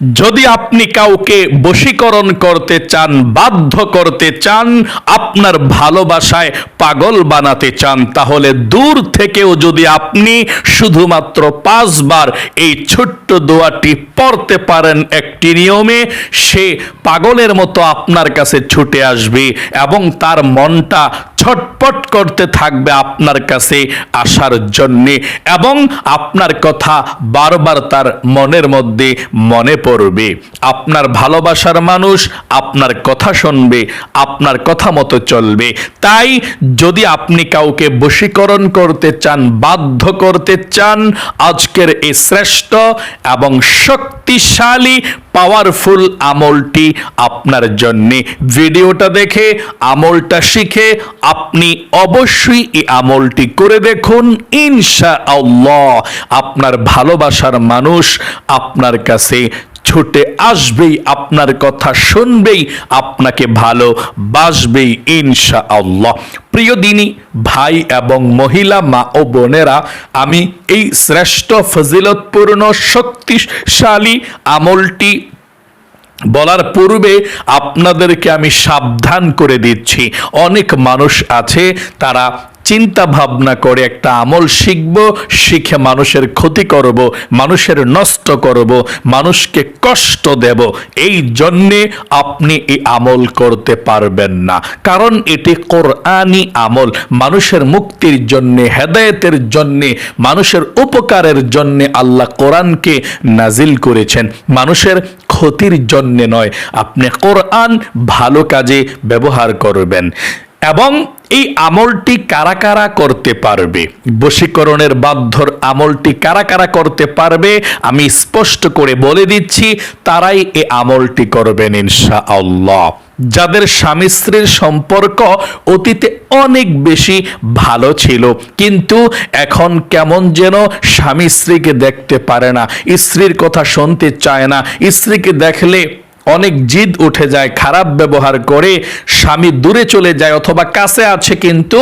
যদি আপনি কাউকে বশীকরণ করতে চান, বাধ্য করতে চান, আপনার ভালোবাসায় পাগল বানাতে চান, তাহলে দূর থেকেও যদি আপনি শুধুমাত্র পাঁচবার এই ছোট্ট দোয়াটি পড়তে পারেন একটি নিয়মে, সে পাগলের মতো আপনার কাছে ছুটে আসবে এবং তার মনটা ছটপট করতে থাকবে আপনার কাছে আসার জন্যে এবং আপনার কথা বারবার তার মনের মধ্যে মনে পড়বে আপনার ভালোবাসার মানুষ আপনার কথা শুনবে, আপনার কথা মতো চলবে। তাই যদি আপনি কাউকে বশীকরণ করতে চান, বাধ্য করতে চান, আজকের এই শ্রেষ্ঠ এবং শক্তিশালী পাওয়ারফুল আমলটি আপনার জন্যে। ভিডিওটা দেখে, আমলটা শিখে আপনি অবশ্যই এই আমলটি করে দেখুন। ইনশা আল্লাহ আপনার ভালোবাসার মানুষ আপনার কাছে ছুটে আসবেই, আপনার কথা শুনবেই, আপনাকে ভালো বাসবেই ইনশা আল্লাহ প্রিয় দিনী, ভাই এবং মহিলা, মা ও বোনেরা, আমি এই শ্রেষ্ঠ ফজিলতপূর্ণ, শক্তিশালী আমলটি বলার পূর্বে আপনাদেরকে আমি সাবধান করে দিচ্ছি। অনেক মানুষ আছে, তারা চিন্তা ভাবনা করে একটা আমল শিখব, শিখে মানুষের ক্ষতি করব, মানুষের নষ্ট করব, মানুষকে কষ্ট দেব। এই জন্যে আপনি এই আমল করতে পারবেন না। কারণ এটি কোরআনি আমল। মানুষের মুক্তির জন্যে, হেদায়েতের জন্যে, মানুষের উপকারের জন্যে আল্লাহ কোরআনকে নাজিল করেছেন। মানুষের ক্ষতির জন্যে নয়, আপনি কোরআন ভালো কাজে ব্যবহার করবেন। এবং এই আমলটি কারা কারা করতে পারবে? বশীকরণের বাধ্যর আমলটি কারা কারা করতে পারবে? আমি স্পষ্ট করে বলে দিচ্ছি, তারাই এই আমলটি করবেন ইনশা আল্লাহ যাদের স্বামী স্ত্রীর সম্পর্ক অতীতে অনেক বেশি ভালো ছিল, কিন্তু এখন কেমন যেন স্বামী স্ত্রীকে দেখতে পারে না, স্ত্রীর কথা শুনতে চায় না, স্ত্রীকে দেখলে অনেক জিদ উঠে যায়, খারাপ ব্যবহার করে, স্বামী দূরে চলে যায় অথবা কাছে আছে কিন্তু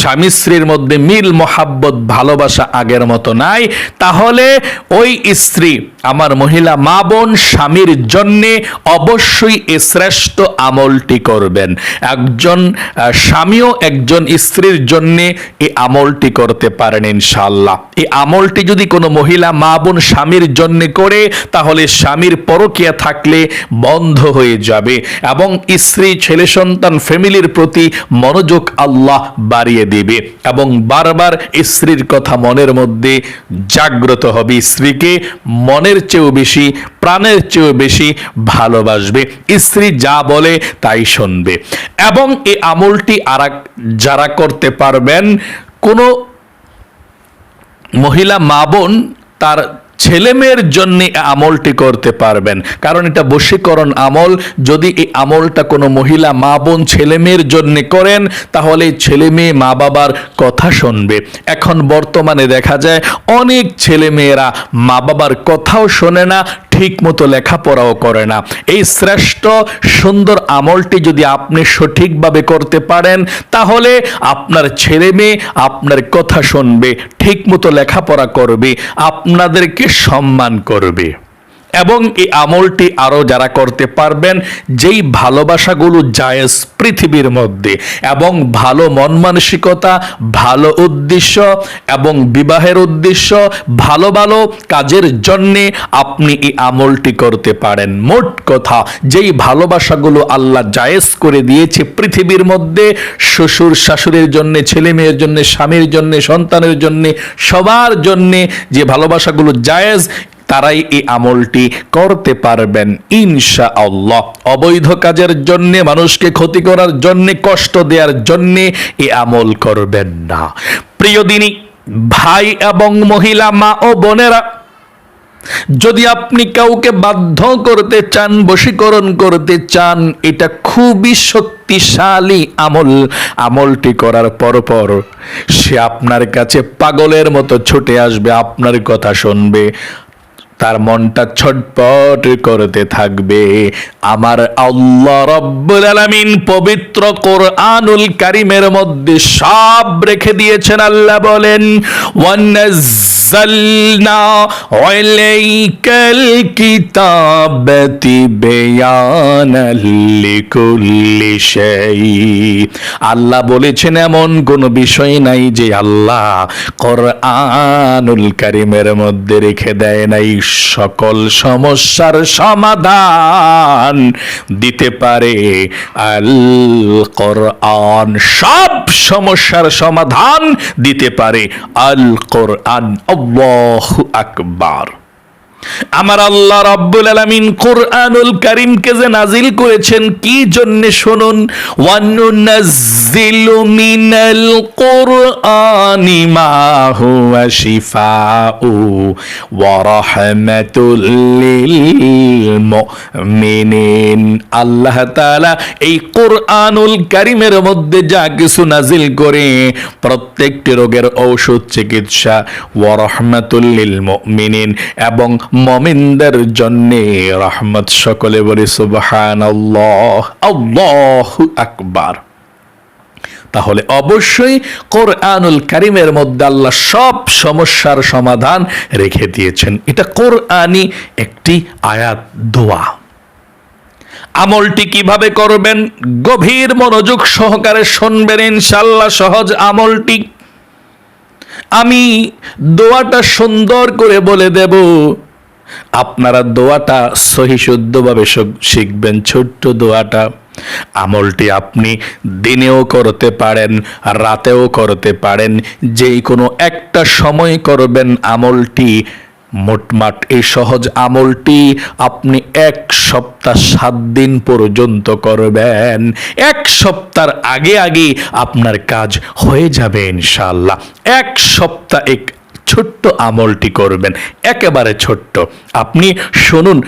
স্বামী স্ত্রীর মধ্যে মিল, মোহাব্বত, ভালোবাসা আগের মতো নাই। তাহলে ওই স্ত্রী, আমার মহিলা মা বোন স্বামীর জন্যে অবশ্যই এ শ্রেষ্ঠ আমলটি করবেন। একজন স্বামীও একজন স্ত্রীর জন্যে এই আমলটি করতে পারেন ইনশাল্লাহ এই আমলটি যদি কোনো মহিলা মা বোন স্বামীর জন্য করে, তাহলে স্বামীর পরকিয়া থাকলে বন্ধ হয়ে যাবে এবং স্ত্রী, ছেলে, সন্তান, ফ্যামিলির প্রতি মনোযোগ আল্লাহ বাড়িয়ে দিবে এবং বারবার স্ত্রীর কথা মনের মধ্যে জাগ্রত হবে। স্ত্রীকে মনের চেয়েও বেশি, প্রাণের চেয়েও বেশি ভালোবাসবে। স্ত্রী যা বলে তাই শুনবে। এবং এই আমলটি আর, যারা করতে পারবেন, কোনো মহিলা মা বোন তার ছেলে মেয়ের জন্য আমলটি করতে পারবেন। কারণ এটা বশীকরণ আমল। যদি এই আমলটা কোনো মহিলা মা বোন ছেলে মেয়ের জন্য করেন, তাহলে ছেলে মেয়ে মা বাবার কথা শুনবে। এখন বর্তমানে দেখা যায় অনেক ছেলে মেয়েরা মা বাবার কথাও শোনে না ঠিক মতো লেখাপড়াও করে না। এই শ্রেষ্ঠ সুন্দর আমলটি যদি আপনি সঠিকভাবে করতে পারেন, তাহলে আপনার ছেলে মেয়ে আপনার কথা শুনবে ঠিক মতো লেখাপড়া করবে, আপনাদেরকে সম্মান করবে। এবং এই আমলটি আরও যারা করতে পারবেন, যেই ভালোবাসাগুলো জায়েজ পৃথিবীর মধ্যে এবং ভালো মন মানসিকতা, ভালো উদ্দেশ্য এবং বিবাহের উদ্দেশ্য, ভালো ভালো কাজের জন্যে আপনি এই আমলটি করতে পারেন। মোট কথা, যেই ভালোবাসাগুলো আল্লাহ জায়েজ করে দিয়েছে পৃথিবীর মধ্যে, শ্বশুর শাশুড়ির জন্য, ছেলে মেয়ের জন্য, স্বামীর জন্য, সন্তানের জন্য, সবার জন্যে যে ভালোবাসাগুলো জায়েজ তারাই এই আমলটি করতে পারবেন ইনশা আল্লাহ অবৈধ কাজের জন্য, মানুষকে ক্ষতি করার জন্য, কষ্ট দেওয়ার জন্য এই আমল করবেন না। প্রিয় দিনী, ভাই এবং মহিলা, মা ও বোনেরা, যদি আপনি কাউকে বাধ্য করতে চান, বশীকরণ করতে চান, এটা খুবই শক্তিশালী আমল। আমলটি করার পর পর সে আপনার কাছে পাগলের মতো ছুটে আসবে, আপনার কথা শুনবে। তার মনটা ছটপট করতে থাকবে। আমার আল্লাহ রব্বুল আলামিন পবিত্র কোরআনুল কারিমের মধ্যে সব রেখে দিয়েছেন, আল্লাহ বলেন, ওয়ান্নাজ নাজ্জালনা আলাইকাল কিতাবাতি বায়ানাল লিকুল্লি শাই। আল্লাহ বলেছেন, এমন কোন বিষয় নাই যে আল্লাহ কোরআনুল কারিমের মধ্যে রেখে দেয় নাই। সকল সমস্যার সমাধান দিতে পারে আল কোরআন। সব সমস্যার সমাধান দিতে পারে আল কোরআন। আল্লাহু আকবার আমার আল্লাহ রাব্বুল আলামিন কোরআনুল কারীমকে যে নাজিল করেছেন, কি জন্য শুনুন? ওয়ানুনাজ্জিলু মিনাল কোরআনি মা হুয়া শিফাউ ওয়া রাহমাতুল লিল মুমিনিন। আল্লাহ তাআলা এই কোরআনুল কারীমের মধ্যে যা কিছু নাজিল করে, প্রত্যেকটি রোগের ঔষধ, চিকিৎসা ওয়া রাহমাতুল লিল মুমিনিন এবং মমিনদের জন্য রহমত সকলে বলি সুবহান আল্লাহ আল্লাহু আকবার। তাহলে অবশ্যই কোরআনুল কারিমের মধ্যে আল্লাহ সব সমস্যার সমাধান রেখে দিয়েছেন। এটা কোরআনি একটি আয়াত, দোয়া। আমলটি কীভাবে করবেন? গভীর মনোযোগ সহকারে শুনবেন ইনশাল্লাহ সহজ আমলটি। আমি দোয়াটা সুন্দর করে বলে দেব আপনারা দোয়াটা সহি শুদ্ধভাবে শক- শিখবেন, ছোট্ট দোয়াটা। আমলটি আপনি দিনেও করতে পারেন, রাতেও করতে পারেন, যেই কোনো একটা সময় করবেন আমলটি, মোটমাট এই সহজ আমলটি আপনি এক সপ্তাহ সাত দিন পর্যন্ত করবেন। এক সপ্তাহ আগে আগে আপনার কাজ হয়ে যাবে ইনশাল্লাহ এক সপ্তাহ এক ছোট্ট আমলটি করবেন, একেবারে ছোট্ট। আপনি শুনুন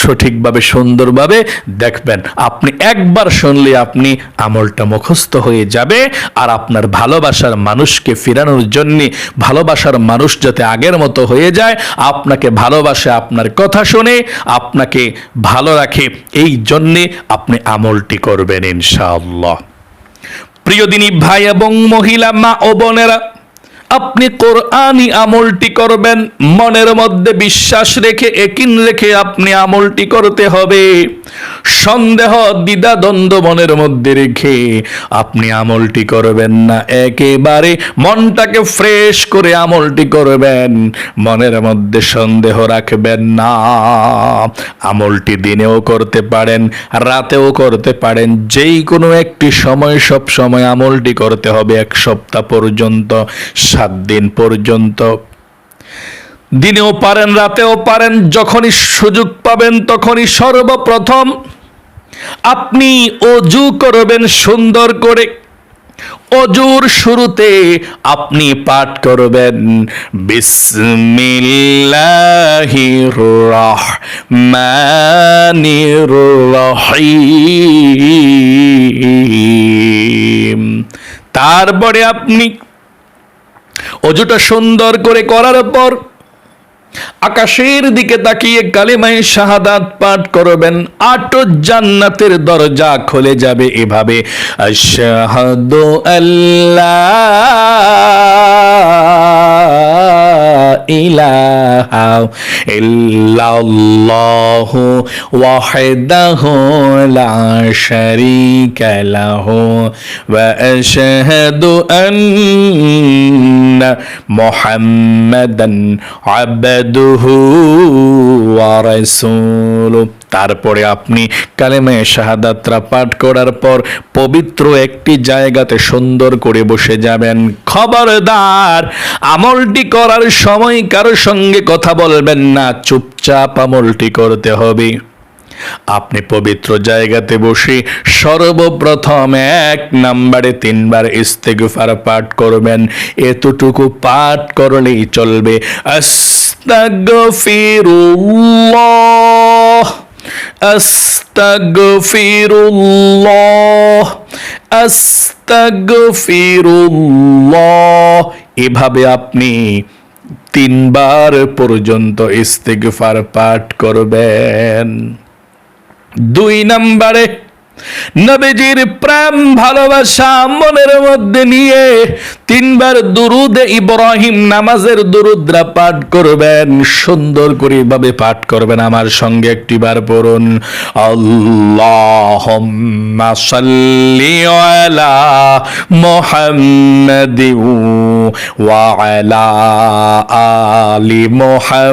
সঠিকভাবে, সুন্দরভাবে দেখবেন। আপনি একবার শুনলে আপনি আমলটা মুখস্থ হয়ে যাবে আর আপনার ভালোবাসার মানুষকে ফিরানোর জন্য, ভালোবাসার মানুষ যাতে আগের মতো হয়ে যায়, আপনাকে ভালোবাসে, আপনার কথা শুনে, আপনাকে ভালো রাখে, এই জন্যে আপনি আমলটি করবেন ইনশাআল্লাহ। প্রিয় দিনী ভাই এবং মহিলা, মা ও বোনেরা আপনি কোরআনই আমলটি করবেন, মনের মধ্যে বিশ্বাস রেখে একিন রেখে আপনি আমলটি করতে হবে। সন্দেহ দ্বিধা দ্বন্দ্ব মনের মধ্যে রেখে আপনি আমলটি করবেন না। একেবারে মনটাকে ফ্রেশ করে আমলটি করবেন, মনের মধ্যে সন্দেহ রাখবেন না। আমলটি দিনেও করতে পারেন, রাতেও করতে পারেন, যেই কোনো একটি সময় সব সময় আমলটি করতে হবে এক সপ্তাহ পর্যন্ত। সাত দিন পর্যন্ত। দিনেও পারেন, রাতেও পারেন, যখনই সুযোগ পাবেন তখনই সর্বপ্রথম আপনি অজু করবেন সুন্দর করে। অজুর শুরুতে আপনি পাঠ করবেন, বিসমিল্লাহির রহমানির রহিম। তারপরে আপনি অজুটা সুন্দর করে করার পর আকাশের দিকে তাকিয়ে কালিমায় শাহাদাত পাঠ করবেন। আট জান্নাতের দরজা খুলে যাবে এভাবে। আশহাদু আল্লাহ ইলাহা ইল্লাল্লাহু ওয়াহদাহু লা শারীকা লাহু। ওয়া আশহাদু আন্না মুহাম্মাদান আবদুহু ওয়া রাসূলুহু তারপরে আপনি কালেমে শাহাদাতরা পাঠ করার পর পবিত্র একটি জায়গাতে সুন্দর করে বসে যাবেন। খবরদার, আমলটি করার সময় কারোর সঙ্গে কথা বলবেন না, চুপচাপ আমলটি করতে হবে। আপনি পবিত্র জায়গাতে বসে সর্বপ্রথম এক নাম্বারে তিনবার ইস্তেগফার পাঠ করবেন। এতটুকু পাঠ করলেই চলবে। আস্তাগফিরুল্লাহ আস্তাগফিরুল্লাহ আস্তাগফিরুল্লাহ এভাবে আপনি তিনবার পর্যন্ত ইস্তেগফার পাঠ করবেন। দুই নম্বরে নবীজির প্রেম, ভালোবাসা মনের মধ্যে নিয়ে তিনবার দুরুদ ইব্রাহিম নামাজের দুরুদ্রা পাঠ করবেন, সুন্দর করে ভাবে পাঠ করবেন। আমার সঙ্গে একটিবার পড়ুন, আল্লাহুম্মা সাল্লি আলা মুহাম্মাদি ওয়া আলি মুহাম্মাদ।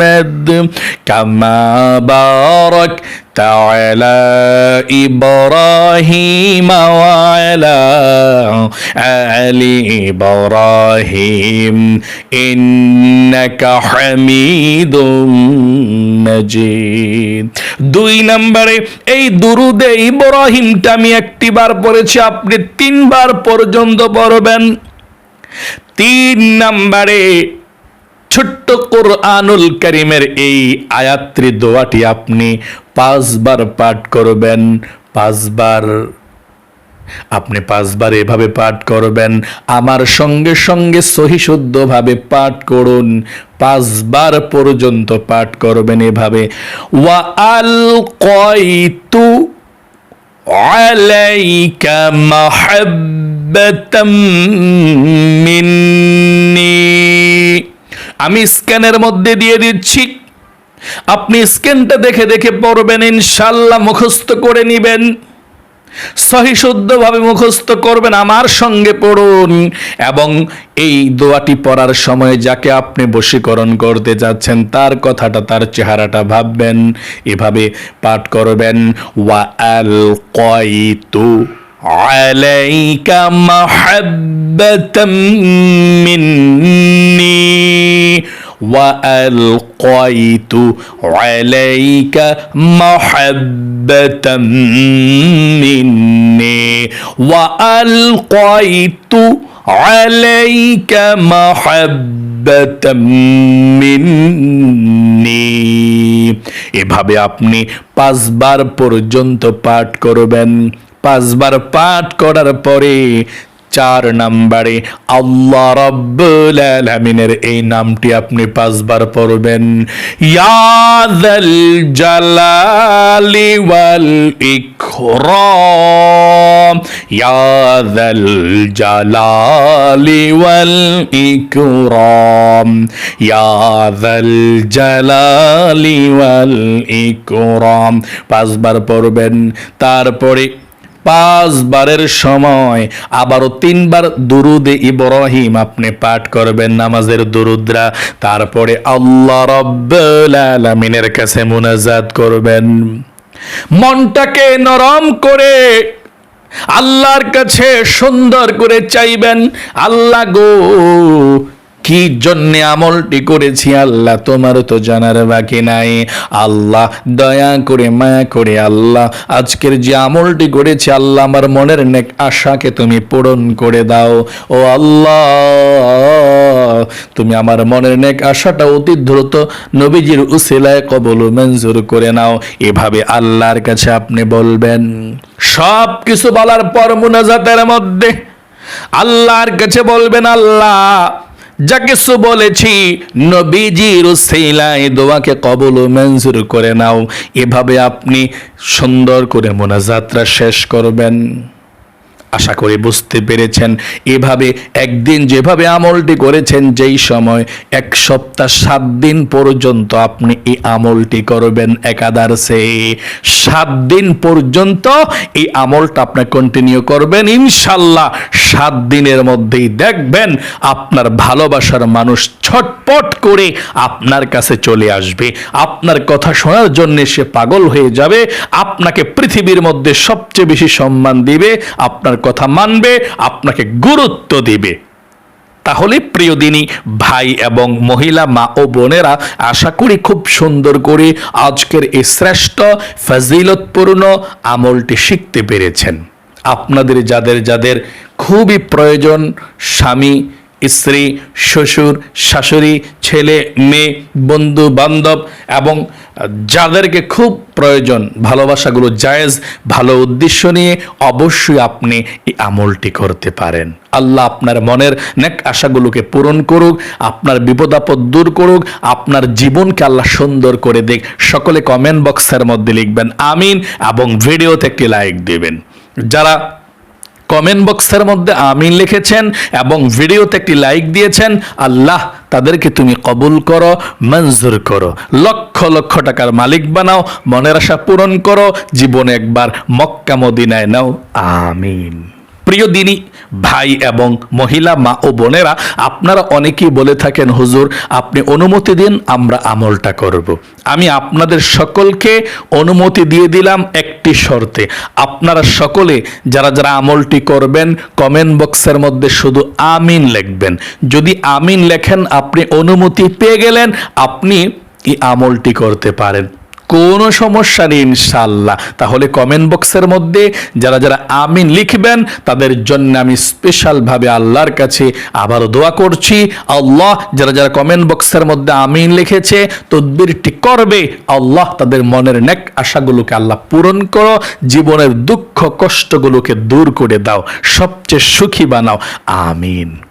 মুহাম্মাদ কামা বারাকত على إبراهيم وعلى آل إبراهيم إنك حميد مجيد দুই নম্বরে এই দুরুদে ইব্রাহিমটা আমি একটিবার পড়েছি আপনি তিনবার পর্যন্ত পড়বেন তিন নম্বরে ছোট্ট কোরআনুল করিমের এই আয়াত্রী দোয়াটি আপনি পাঁচবার পাঠ করবেন, পাঁচবার, আপনি পাঁচবার এভাবে পাঠ করবেন, আমার সঙ্গে সঙ্গে সহিশুদ্ধভাবে পাঠ করুন, পাঁচবার পর্যন্ত পাঠ করবেন এভাবে। ওয়া আল কয়তু আলাইকা মাহাব্বাতাম মিন্নি। আমি স্ক্যানের মধ্যে দিয়ে দিচ্ছি। আপনি স্ক্যানটা দেখে দেখে পড়বেন ইনশাল্লাহ মুখস্থ করে নিবেন। সহিশুদ্ধভাবে মুখস্থ করবেন, আমার সঙ্গে পড়ুন। এবং এই দোয়াটি পড়ার সময় যাকে আপনি বশীকরণ করতে যাচ্ছেন, তার কথাটা, তার চেহারাটা ভাববেন, এভাবে পাঠ করবেন। ওয়া আল কয়তু عليك محبة مني وألقيت عليك محبة مني وألقيت عليك محبة مني এভাবে আপনি পাঁচবার পর্যন্ত পাঠ করবেন পাঁচবার পাঠ করার পরে চার নাম্বারে আল্লাহ রব্বুল আলামিনের এই নামটি আপনি পাঁচবার পড়বেন। ইয়াদাল জালালি ওয়াল ইকরাম। ইয়াদাল জালালি ওয়াল ইকরাম। ইয়াদাল জালালি ওয়াল ইকরাম। পাঁচবার পড়বেন। তারপরে পাঁচবারের সময়। আবারও তিনবার দুরুদে ইব্রাহিম আপনি পাঠ করবেন নামাজের দুরুদ্রা। তারপরে আল্লাহ আলামিনের কাছে মুনাজাত করবেন। মনটাকে নরম করে আল্লাহর কাছে সুন্দর করে চাইবেন। আল্লাহ গো কি জন্যে আমলটি করেছি আল্লাহ? তোমার তো জানার বাকি নাই। আল্লাহ, দয়া করে, মায়া করে আল্লাহ, আজকের যে আমলটি করেছি আল্লাহ, আমার মনের নেক আশাকে তুমি পূরণ করে দাও। ও আল্লাহ, তুমি আমার মনের নেক আশাটা অতি দ্রুত নবীজির উসিলায় কবল মঞ্জুর করে নাও। এভাবে আল্লাহর কাছে আপনি বলবেন সব কিছু বলার পর মুনাজাতের মধ্যে আল্লাহর কাছে বলবেন, আল্লাহ যা কিছু বলেছি নবীজির উসিলায় দোয়াকে কবল ও মঞ্জুর করে নাও। এভাবে আপনি সুন্দর করে মোনাজাতরা শেষ করবেন। আশা করি বুঝতে পেরেছেন। এভাবে একদিন যেভাবে আমলটি করেছেন, যেই সময় এক সপ্তাহ সাত দিন পর্যন্ত আপনি এই আমলটি করবেন একাদারসে সাত দিন পর্যন্ত এই আমলটা আপনি কন্টিনিউ করবেন। ইনশাল্লাহ সাত দিনের মধ্যেই দেখবেন আপনার ভালোবাসার মানুষ ছটপট করে আপনার কাছে চলে আসবে। আপনার কথা শোনার জন্য সে পাগল হয়ে যাবে। আপনাকে পৃথিবীর মধ্যে সবচেয়ে বেশি সম্মান দিবে। আপনার কথা মানবে, আপনাকে গুরুত্ব দিবে। তাহলে প্রিয় দিনী, ভাই এবং মহিলা, মা ও বোনেরা, আশা করি খুব সুন্দর করে আজকের এই শ্রেষ্ঠ, ফজিলতপূর্ণ আমলটি শিখতে পেরেছেন। আপনাদের যাদের যাদের খুবই প্রয়োজন, স্বামী, স্ত্রী, শ্বশুর, শাশুড়ি, ছেলে, মেয়ে বন্ধু বান্ধব এবং যাদেরকে খুব প্রয়োজন ভালোবাসাগুলো জায়েজ, ভালো উদ্দেশ্য নিয়ে অবশ্যই আপনি এই আমলটি করতে পারেন। আল্লাহ আপনার মনের নেক আশাগুলোকে পূরণ করুক, আপনার বিপদ আপদ দূর করুক, আপনার জীবনকে আল্লাহ সুন্দর করে দেখ সকলে কমেন্ট বক্সের মধ্যে লিখবেন আমিন এবং ভিডিওতে একটি লাইক দেবেন। যারা কমেন্ট বক্সের মধ্যে আমিন লিখেছেন এবং ভিডিওতে একটি লাইক দিয়েছেন। আল্লাহ তাদেরকে তুমি কবুল করো, মঞ্জুর করো। লক্ষ লক্ষ টাকার মালিক বানাও, মনের আশা পূরণ করো। জীবনে একবার মক্কা মদিনায় নাও। আমিন। প্রিয় দিনী, ভাই এবং মহিলা, মা ও বোনেরা, আপনারা অনেকেই বলে থাকেন, হুজুর, আপনি অনুমতি দিন, আমরা আমলটা করব। আমি আপনাদের সকলকে অনুমতি দিয়ে দিলাম একটি শর্তে। আপনারা সকলে যারা যারা আমলটি করবেন কমেন্ট বক্সের মধ্যে শুধু আমিন লিখবেন। যদি আমিন লেখেন, আপনি অনুমতি পেয়ে গেলেন, আপনি এই আমলটি করতে পারেন। কোনো সমস্যা নেই ইনশাল্লাহ তাহলে কমেন্ট বক্সের মধ্যে যারা যারা আমিন লিখবেন, তাদের জন্য আমি স্পেশালভাবে আল্লাহর কাছে আবারও দোয়া করছি। আল্লাহ যারা যারা কমেন্ট বক্সের মধ্যে আমিন লিখেছে, তদবিরটি করবে। আল্লাহ তাদের মনের নেক আশাগুলোকে আল্লাহ পূরণ করো, জীবনের দুঃখ কষ্টগুলোকে দূর করে দাও, সবচেয়ে সুখী বানাও। আমিন।